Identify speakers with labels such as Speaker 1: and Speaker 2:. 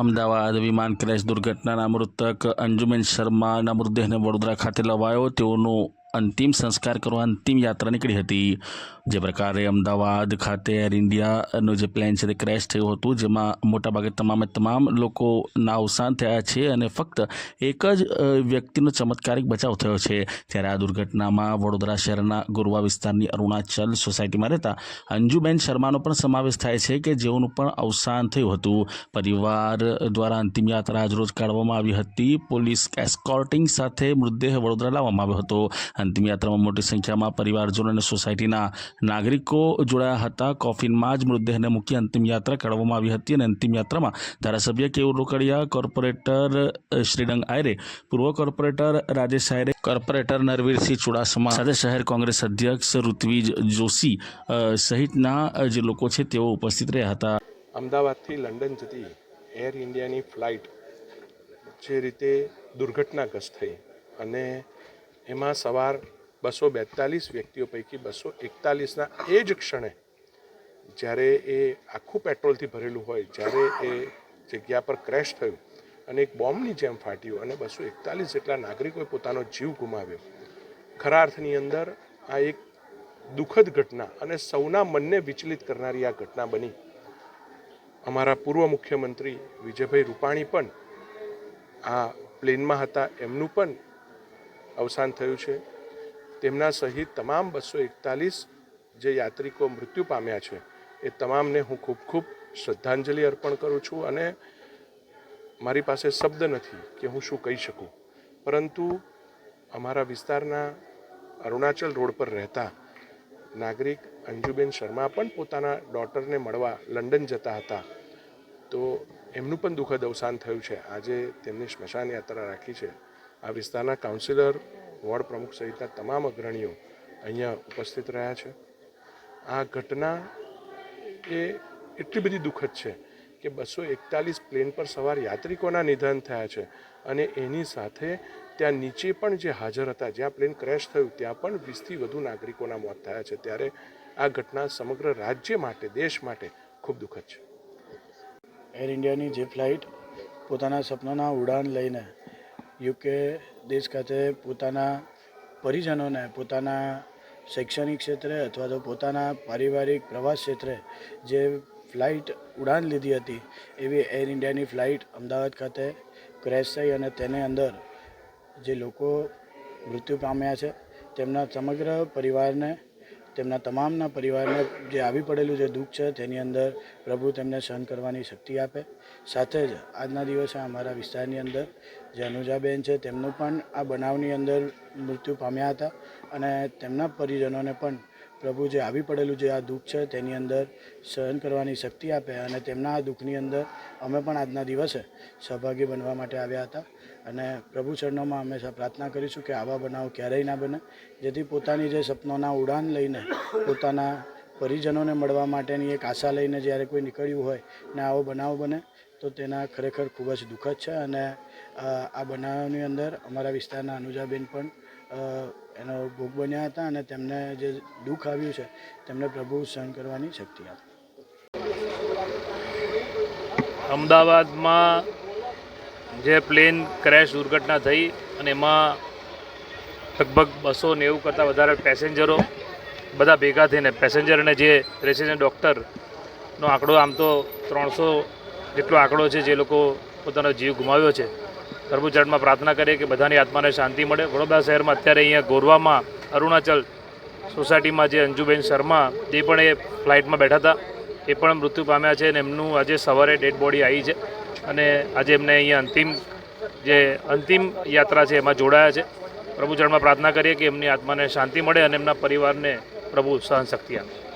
Speaker 1: અમદાવાદ વિમાન ક્રેશ દુર્ઘટનાના મૃતક અંજુમેન શર્માના મૃતદેહને વડોદરા ખાતે લવાયો. તેઓનું અંતિમ સંસ્કાર કરવા અંતિમ યાત્રા નીકળી હતી. જે પ્રકારે અમદાવાદ ખાતે એર ઇન્ડિયાનું જે પ્લેન છે તે ક્રેશ થયું હતું, જેમાં મોટાભાગે તમામે તમામ લોકોના અવસાન થયા છે અને ફક્ત એક જ વ્યક્તિનો ચમત્કારિક બચાવ થયો છે. ત્યારે આ દુર્ઘટનામાં વડોદરા શહેરના ગોરવા વિસ્તારની અરુણાચલ સોસાયટીમાં રહેતા અંજુબેન શર્માનો પણ સમાવેશ થાય છે કે જેઓનું પણ અવસાન થયું હતું. પરિવાર દ્વારા અંતિમ યાત્રા આજરોજ કાઢવામાં આવી હતી. પોલીસ એસ્કોર્ટિંગ સાથે મૃતદેહ વડોદરા લાવવામાં આવ્યો હતો. અંતિમ યાત્રામાં મોટી સંખ્યામાં પરિવારજનો અને સોસાયટીના નાગરિકો જોડાયા હતા. કોફિનમાં જ મૃતદેહને મૂકી અંતિમયાત્રા કાઢવામાં આવી હતી અને અંતિમ યાત્રામાં ધારાસભ્ય કેવું રોકડિયા કોર્પોરેટર શ્રીડંગ આયરે, પૂર્વ કોર્પોરેટર રાજેશ આયરે, કોર્પોરેટર નરવીરસિંહ ચુડાસમા સાથે શહેર કોંગ્રેસ અધ્યક્ષ ઋત્વિજ જોશી સહિતના જે લોકો છે તેઓ ઉપસ્થિત રહ્યા હતા.
Speaker 2: અમદાવાદથી લંડન જતી એર ઇન્ડિયાની ફ્લાઇટ જે રીતે દુર્ઘટનાગ્રસ્ત થઈ અને એમાં સવાર બસો બેતાલીસ વ્યક્તિઓ પૈકી બસો એકતાલીસના એ જ ક્ષણે જ્યારે એ આખું પેટ્રોલથી ભરેલું હોય, જ્યારે એ જગ્યા પર ક્રેશ થયું અને એક બોમ્બની જેમ ફાટ્યું અને બસો એકતાલીસ જેટલા નાગરિકોએ પોતાનો જીવ ગુમાવ્યો. ખરા અર્થની અંદર આ એક દુઃખદ ઘટના અને સૌના મનને વિચલિત કરનારી આ ઘટના બની. અમારા પૂર્વ મુખ્યમંત્રી વિજયભાઈ રૂપાણી પણ આ પ્લેનમાં હતા, એમનું પણ અવસાન થયું છે. તેમના સહિત તમામ બસો એકતાલીસ જે યાત્રિકો મૃત્યુ પામ્યા છે, એ તમામને હું ખૂબ ખૂબ શ્રદ્ધાંજલિ અર્પણ કરું છું અને મારી પાસે શબ્દ નથી કે હું શું કહી શકું. પરંતુ અમારા વિસ્તારના અરુણાચલ રોડ પર રહેતા નાગરિક અંજુબેન શર્મા પણ પોતાના ડોટરને મળવા લંડન જતા હતા. તો એમનું પણ દુઃખદ અવસાન થયું છે. આજે તેમની સ્મશાન યાત્રા રાખી છે. આ વિસ્તારના કાઉન્સિલર વોર્ડ પ્રમુખ સહિતના તમામ અગ્રણીઓ અહીંયા ઉપસ્થિત રહ્યા છે. આ ઘટના એ એટલી બધી દુઃખદ છે કે બસો એકતાલીસ પ્લેન પર સવાર યાત્રિકોના નિધન થયા છે અને એની સાથે ત્યાં નીચે પણ જે હાજર હતા, જ્યાં પ્લેન ક્રેશ થયું, ત્યાં પણ વીસથી વધુ નાગરિકોના મોત થયા છે. ત્યારે આ ઘટના સમગ્ર રાજ્ય માટે, દેશ માટે ખૂબ દુઃખદ છે.
Speaker 3: એર ઇન્ડિયાની જે ફ્લાઇટ પોતાના સપનાના ઉડાન લઈને યુકે દેશ ખાતે પોતાના પરિજનોને, પોતાના શૈક્ષણિક ક્ષેત્રે અથવા તો પોતાના પારિવારિક પ્રવાસ ક્ષેત્રે જે ફ્લાઇટ ઉડાન લીધી હતી, એવી એર ઇન્ડિયાની ફ્લાઇટ અમદાવાદ ખાતે ક્રેશ થઈ અને તેને અંદર જે લોકો મૃત્યુ પામ્યા છે, તેમના સમગ્ર પરિવારને તેમના તમામના પરિવારને જે આવી પડેલું જે દુઃખ છે તેની અંદર પ્રભુ તેમને સહન કરવાની શક્તિ આપે. સાથે જ આજના દિવસે અમારા વિસ્તારની અંદર જે અનુજાબેન છે તેમનું પણ આ બનાવની અંદર મૃત્યુ પામ્યા હતા અને તેમના પરિજનોને પણ પ્રભુ જે આવી પડેલું જે આ દુઃખ છે તેની અંદર સહન કરવાની શક્તિ આપે અને તેમના આ દુઃખની અંદર અમે પણ આજના દિવસે સહભાગી બનવા માટે આવ્યા હતા. અને પ્રભુ ચરણોમાં હંમેશા પ્રાર્થના કરીશું કે આવા બનાવ ક્યારેય ના બને, જેથી પોતાની જે સપનોના ઉડાન લઈને પોતાના પરિજનોને મળવા માટેની એક આશા લઈને જ્યારે કોઈ નીકળ્યું હોય ને આવો બનાવ બને, તો તેના ખરેખર ખૂબ જ દુઃખદ છે. અને આ બનાવની અંદર અમારા વિસ્તારના અનુજાબેન પણ એનો ભોગ બન્યા હતા અને તેમને જે દુઃખ આવ્યું છે, તેમને પ્રભુ સહન કરવાની શક્તિ આપે.
Speaker 4: અમદાવાદમાં જે પ્લેન ક્રેશ દુર્ઘટના થઈ અને એમાં લગભગ બસો નેવું કરતાં વધારે પેસેન્જરો બધા ભેગા થઈને, પેસેન્જર અને જે રેસિડેન્ટ ડૉક્ટરનો આંકડો આમ તો ત્રણસો જેટલો આંકડો છે જે લોકો પોતાનો જીવ ગુમાવ્યો છે. પ્રભુચરણમાં પ્રાર્થના કરીએ કે બધાની આત્માને શાંતિ મળે. વડોદરા શહેરમાં અત્યારે અહીંયા ગોરવામાં અરુણાચલ સોસાયટીમાં જે અંજુબેન શર્મા જે પણ એ ફ્લાઇટમાં બેઠા હતા. એ પણ મૃત્યુ પામ્યા છે અને એમનું આજે સવારે ડેડ બોડી આવી છે અને આજે એમને અહીંયા અંતિમ જે અંતિમ યાત્રા છે એમાં જોડાયા છે. પ્રભુ ચરણમાં પ્રાર્થના કરીએ કે એમની આત્માને શાંતિ મળે અને એમના પરિવારને પ્રભુ સહન શક્તિ આપે.